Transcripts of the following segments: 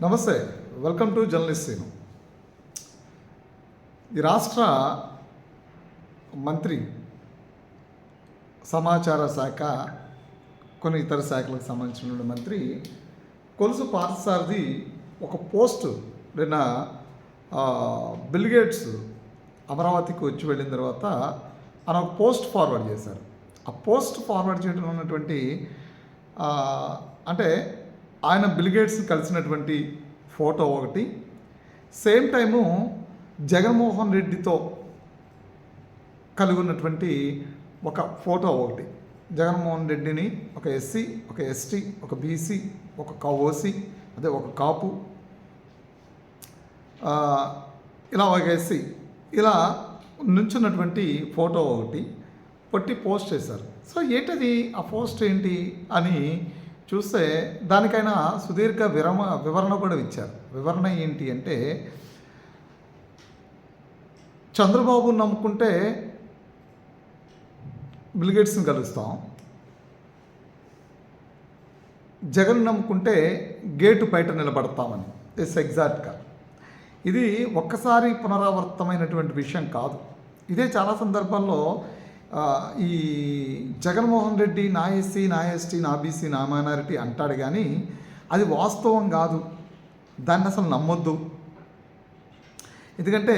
నమస్తే welcome to journalist scene ఈ రాష్ట్ర మంత్రి సమాచార శాఖ కొన్ని ఇతర శాఖలకు సంబంధించిన మంత్రి కొలుసు పార్థసారథి ఒక పోస్ట్ నిన్న బిల్గేట్స్ అమరావతికి వచ్చి వెళ్ళిన తర్వాత ఆయన ఒక పోస్ట్ ఫార్వర్డ్ చేశారు. ఆ పోస్ట్ ఫార్వర్డ్ చేయడం ఉన్నటువంటి అంటే ఆయన బిల్గేట్స్ కలిసినటువంటి ఫోటో ఒకటి. సేమ్ టైము జగన్మోహన్ రెడ్డితో కలిగి ఉన్నటువంటి ఒక ఫోటో ఒకటి. జగన్మోహన్ రెడ్డిని ఒక ఎస్సీ ఒక ఎస్టీ ఒక బీసీ ఒక ఓసీ అదే ఒక కాపు ఇలా ఒక ఎస్సీ. ఇలా నుంచున్నటువంటి ఫోటో ఒకటి. పట్టి పోస్ట్ చేశారు. సో ఏంటది? ఆ పోస్ట్ ఏంటి? అని చూస్తే దానికైనా సుదీర్ఘ విరమ వివరణ కూడా ఇచ్చారు. వివరణ ఏంటి అంటే చంద్రబాబు నమ్ముకుంటే బిల్గేట్స్ని కలుస్తాం. జగన్ నమ్ముకుంటే గేటు బయట నిలబడతామని. ఇట్స్ ఎగ్జాక్ట్గా ఇది ఒక్కసారి పునరావర్తమైనటువంటి విషయం కాదు. ఇదే చాలా సందర్భాల్లో ఈ జగన్మోహన్ రెడ్డి నా ఎస్సీ నా ఎస్టీ నా బీసీ నా మైనారిటీ అంటాడు కానీ అది వాస్తవం కాదు. దాన్ని అసలు నమ్మొద్దు. ఎందుకంటే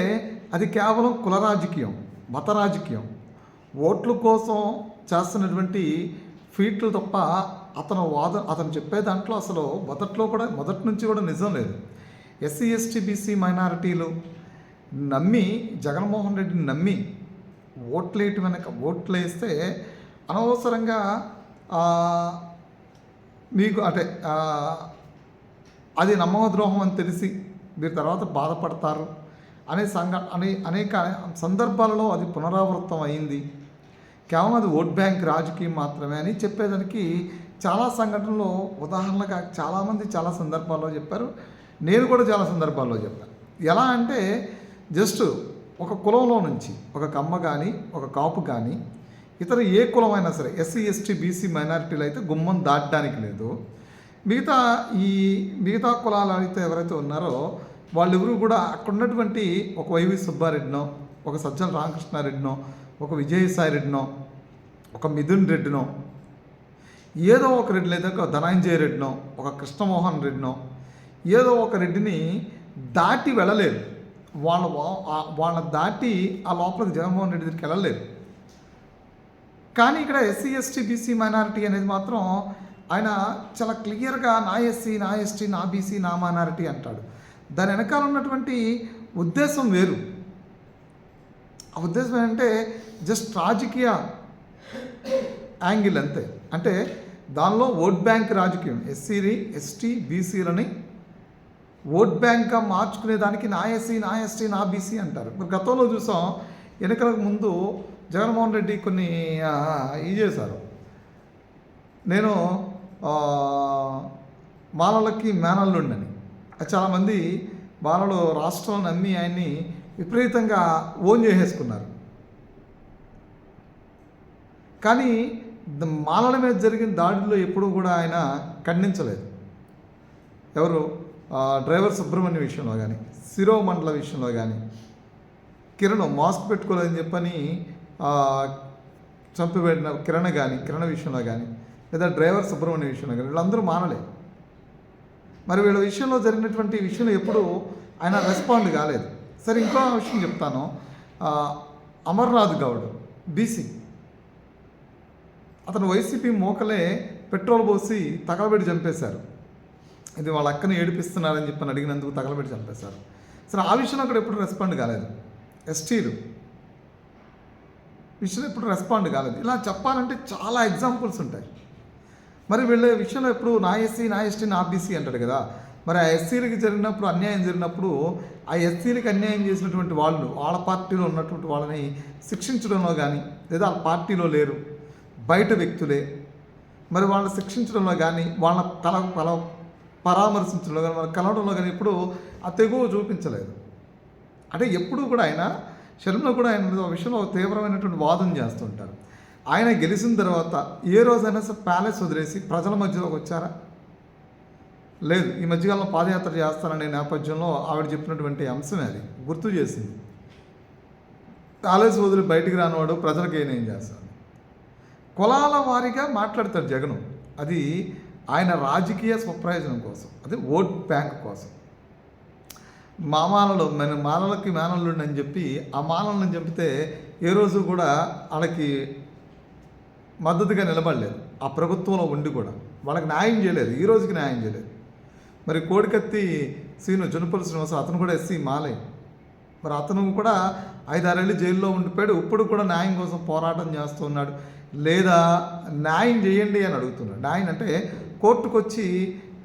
అది కేవలం కుల రాజకీయం మత రాజకీయం. ఓట్ల కోసం చేస్తున్నటువంటి ఫీట్లు తప్ప అతను వాద అతను చెప్పే దాంట్లో అసలు మొదట్లో కూడా మొదటి నుంచి కూడా నిజం లేదు. ఎస్సీ ఎస్టీ బీసీ మైనారిటీలు నమ్మి జగన్మోహన్ రెడ్డిని నమ్మి ఓట్లేటి వెనక ఓట్లు వేస్తే అనవసరంగా మీకు అంటే అది అది నమ్మకద్రోహం అని తెలిసి మీరు తర్వాత బాధపడతారు అనే సంఘ అనే అనేక సందర్భాలలో అది పునరావృతం అయింది. కేవలం అది ఓట్ బ్యాంక్ రాజకీయం మాత్రమే అని చెప్పేదానికి చాలా సంఘటనలో ఉదాహరణగా చాలామంది చాలా సందర్భాల్లో చెప్పారు. నేను కూడా చాలా సందర్భాల్లో చెప్పాను. ఎలా అంటే జస్ట్ ఒక కులంలో నుంచి ఒక కమ్మ కానీ ఒక కాపు కానీ ఇతర ఏ కులమైనా సరే ఎస్సీ ఎస్టీ బీసీ మైనారిటీలు అయితే గుమ్మం దాటడానికి లేదు. మిగతా ఈ మిగతా కులాలు అయితే ఎవరైతే ఉన్నారో వాళ్ళెవరూ కూడా అక్కడ ఉన్నటువంటి ఒక వైవి సుబ్బారెడ్డినో ఒక సజ్జల రామకృష్ణారెడ్డినో ఒక విజయసాయి రెడ్డినో ఒక మిథున్ రెడ్డినో ఏదో ఒక రెడ్డి లేదా ఒక ధనంజయ రెడ్డినో ఒక కృష్ణమోహన్ రెడ్డినో ఏదో ఒక రెడ్డిని దాటి వెళ్ళలేదు. వాళ్ళ వా- వాళ్ళ దాటి ఆ లోపలికి జగన్మోహన్ రెడ్డి దగ్గరికి వెళ్ళలేదు. కానీ ఇక్కడ ఎస్సీ ఎస్టీ బీసీ మైనారిటీ అనేది మాత్రం ఆయన చాలా క్లియర్గా నా ఎస్సీ నా ఎస్టీ నా బీసీ నా మైనారిటీ అంటాడు. దాని వెనకాల ఉన్నటువంటి ఉద్దేశం వేరు. ఆ ఉద్దేశం ఏంటంటే జస్ట్ రాజకీయ యాంగిల్ అంతే. అంటే దానిలో ఓట్ బ్యాంక్ రాజకీయం ఎస్సీని ఎస్టీ బీసీలని ఓట్ బ్యాంక్గా మార్చుకునే దానికి నా ఎస్సీ నా ఎస్టీ నా బీసీ అంటారు. మరి గతంలో చూసాం ఎన్నికలకు ముందు జగన్మోహన్ రెడ్డి కొన్ని ఇది చేశారు. నేను ఆ, మాలలకి మేనల్లుండని చాలామంది బాలలు రాష్ట్రం నమ్మి ఆయన్ని విపరీతంగా ఓన్ చేసేసుకున్నారు. కానీ మాలల మీద జరిగిన దాడిలో ఎప్పుడూ కూడా ఆయన ఖండించలేదు. ఎవరు? డ్రైవర్ సుబ్రహ్మణ్య విషయంలో కానీ శిరో మండల విషయంలో కానీ కిరణ్ మాస్క్ పెట్టుకోలేదని చెప్పని చంపబడిన కిరణ్ కానీ కిరణ్ విషయంలో కానీ లేదా డ్రైవర్ సుబ్రహ్మణ్య విషయంలో కానీ వీళ్ళందరూ మానలే. మరి వీళ్ళ విషయంలో జరిగినటువంటి విషయంలో ఎప్పుడు ఆయన రెస్పాండ్ కాలేదు. సరే ఇంకో విషయం చెప్తాను. అమర్నాథ్ గౌడ్ బీసీ అతను వైసీపీ మోకలే పెట్రోల్ పోసి తగలబెట్టి చంపేశారు. ఇది వాళ్ళ అక్కని ఏడిపిస్తున్నారని చెప్పని అడిగినందుకు తగలబెట్టి చంపేశారు. సరే ఆ విషయంలో అక్కడ ఎప్పుడు రెస్పాండ్ కాలేదు. ఎస్టీలు. విషయంలో ఎప్పుడు రెస్పాండ్ కాలేదు. ఇలా చెప్పాలంటే చాలా ఎగ్జాంపుల్స్ ఉంటాయి. మరి వీళ్ళ విషయంలో ఎప్పుడు నా ఎస్సీ నా ఎస్టీ నా బీసీ అంటాడు కదా. మరి ఆ ఎస్సీలకి జరిగినప్పుడు అన్యాయం జరిగినప్పుడు ఆ ఎస్సీలకి అన్యాయం చేసినటువంటి వాళ్ళు వాళ్ళ పార్టీలో ఉన్నటువంటి వాళ్ళని శిక్షించడంలో కానీ లేదా వాళ్ళ పార్టీలో లేరు బయట వ్యక్తులే. మరి వాళ్ళని శిక్షించడంలో కానీ వాళ్ళ తల తల పరామర్శించడంలో కానీ వాళ్ళ కలవడంలో కానీ ఎప్పుడు ఆ తెగువ చూపించలేదు. అంటే ఎప్పుడూ కూడా ఆయన శరంలో కూడా ఆయన విషయంలో తీవ్రమైనటువంటి వాదన చేస్తుంటారు ఆయన గెలిచిన తర్వాత ఏ రోజైనా సరే ప్యాలెస్ వదిలేసి ప్రజల మధ్యలోకి వచ్చారా? లేదు. ఈ మధ్యకాలంలో పాదయాత్ర చేస్తాననే నేపథ్యంలో ఆవిడ చెప్పినటువంటి అంశమే అది. గుర్తు చేసింది. ప్యాలెస్ వదిలి బయటికి రానివాడు ప్రజలకు ఏం చేస్తాడు? కులాల వారీగా మాట్లాడతాడు జగను. అది ఆయన రాజకీయ స్వప్రయోజనం కోసం అదే ఓట్ బ్యాంక్ కోసం. మామాలలో మన మాలలకి మేనల్లుండి అని చెప్పి ఆ మాలలను చంపితే ఏ రోజు కూడా వాళ్ళకి మద్దతుగా నిలబడలేదు. ఆ ప్రభుత్వంలో ఉండి కూడా. వాళ్ళకి న్యాయం చేయలేదు. ఈ రోజుకి న్యాయం చేయలేదు. మరి కోడికత్తి సీను జునపల్లి శ్రీనివాస అతను కూడా ఎస్సీ మాలే. మరి అతను కూడా ఐదారేళ్ళు జైల్లో ఉండిపోయాడు. ఇప్పుడు కూడా న్యాయం కోసం పోరాటం చేస్తున్నాడు. లేదా న్యాయం చేయండి అని అడుగుతున్నాడు. న్యాయం అంటే కోర్టుకు వచ్చి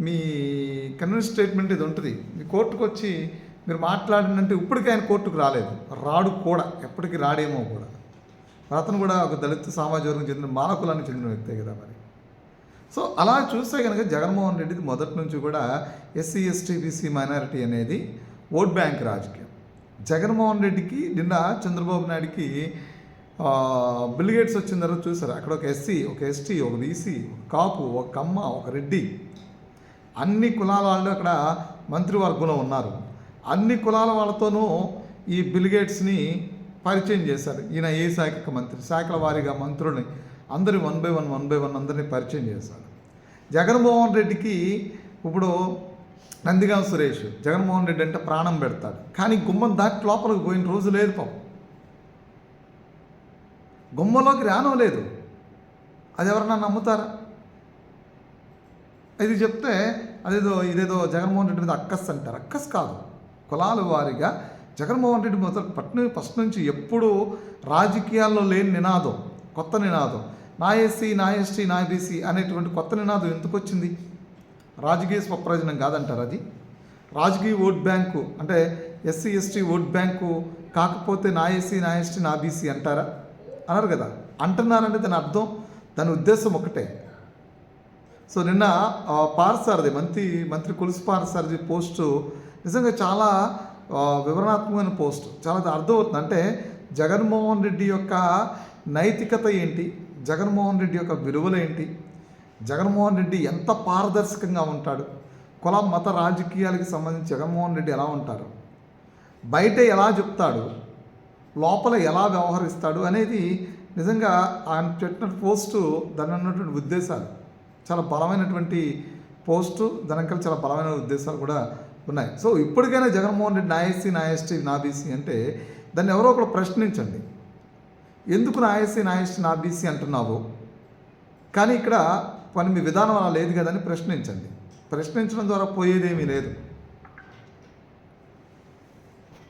మీ కన్విన్స్ స్టేట్మెంట్ ఇది ఉంటుంది. మీ కోర్టుకు వచ్చి మీరు మాట్లాడినంటే ఇప్పటికీ ఆయన కోర్టుకు రాలేదు. రాడు కూడా ఎప్పటికీ రాడేమో కూడా. అతను కూడా ఒక దళిత సామాజిక వర్గం చెందిన మానకులానికి చెందిన వ్యక్తే కదా మరి. సో అలా చూస్తే కనుక జగన్మోహన్ రెడ్డిది మొదటి నుంచి కూడా ఎస్సీ ఎస్టీ బీసీ మైనారిటీ అనేది ఓట్ బ్యాంక్ రాజకీయం. జగన్మోహన్ రెడ్డికి నిన్న చంద్రబాబు నాయుడికి బిల్గేట్స్ వచ్చిన తర్వాత చూసారు? అక్కడ ఒక ఎస్సీ ఒక ఎస్టీ ఒక బీసీ ఒక కాపు ఒక కమ్మ ఒక రెడ్డి. అన్ని కులాల వాళ్ళు అక్కడ మంత్రివర్గంలో ఉన్నారు. అన్ని కులాల వాళ్ళతోనూ ఈ బిల్గేట్స్ని పరిచయం చేశారు. ఈయన ఏ శాఖకు మంత్రి? శాఖల వారీగా మంత్రుల్ని అందరి one by one one by one అందరినీ పరిచయం చేశారు. జగన్మోహన్ రెడ్డికి ఇప్పుడు నందిగాం సురేష్ జగన్మోహన్ రెడ్డి అంటే ప్రాణం పెడతాడు. కానీ గుమ్మం దాటి లోపలికి పోయిన రోజు లేదు పాపం. గుమ్మలోకి రానం లేదు అది ఎవరన్నా నమ్ముతారా? ఇది చెప్తే అదేదో ఇదేదో జగన్మోహన్ రెడ్డి మీద అక్కస్ అంటారు. అక్కస్ కాదు. కులాల వారీగా జగన్మోహన్ రెడ్డి మొదలు పట్న ఫస్ట్ నుంచి ఎప్పుడూ రాజకీయాల్లో లేని నినాదం కొత్త నినాదం. నా ఎస్సీ నా ఎస్టీ నా బీసీ అనేటువంటి కొత్త నినాదం ఎందుకు వచ్చింది రాజకీయ స్వప్రయోజనం కాదంటారు అది. రాజకీయ ఓట్ బ్యాంకు అంటే ఎస్సీ ఎస్టీ ఓట్ బ్యాంకు కాకపోతే నా ఎస్సీ నా ఎస్టీ నా బీసీ అంటారా? అన్నారు కదా. అంటున్నానంటే దాని అర్థం దాని ఉద్దేశం ఒకటే. సో నిన్న పారసారది మంత్రి మంత్రి కొలుసు పారసారది పోస్టు నిజంగా చాలా వివరణాత్మకమైన పోస్ట్. చాలా అర్థమవుతుంది. అంటే జగన్మోహన్ రెడ్డి యొక్క నైతికత ఏంటి? జగన్మోహన్ రెడ్డి యొక్క విలువలు ఏంటి? జగన్మోహన్ రెడ్డి ఎంత పారదర్శకంగా ఉంటాడు? కుల మత రాజకీయాలకు సంబంధించి జగన్మోహన్ రెడ్డి ఎలా ఉంటారు? బయట ఎలా చెప్తాడు? లోపల ఎలా వ్యవహరిస్తాడు అనేది నిజంగా ఆయన పెట్టిన పోస్టు దాని ఉన్నటువంటి ఉద్దేశాలు చాలా బలమైనటువంటి పోస్టు దానికల్ చాలా బలమైన ఉద్దేశాలు కూడా ఉన్నాయి. సో ఇప్పటికైనా జగన్మోహన్ రెడ్డి నా ఎస్సీ నా ఎస్టీ నా బీసీ అంటే దాన్ని ఎవరో ఒకరు ప్రశ్నించండి. ఎందుకు నా ఎస్సీ నా ఎస్టీ నా బీసీ అంటున్నావు? కానీ ఇక్కడ పని మీ విధానం అలా లేదు కదని ప్రశ్నించండి. ప్రశ్నించడం ద్వారా పోయేదేమీ లేదు.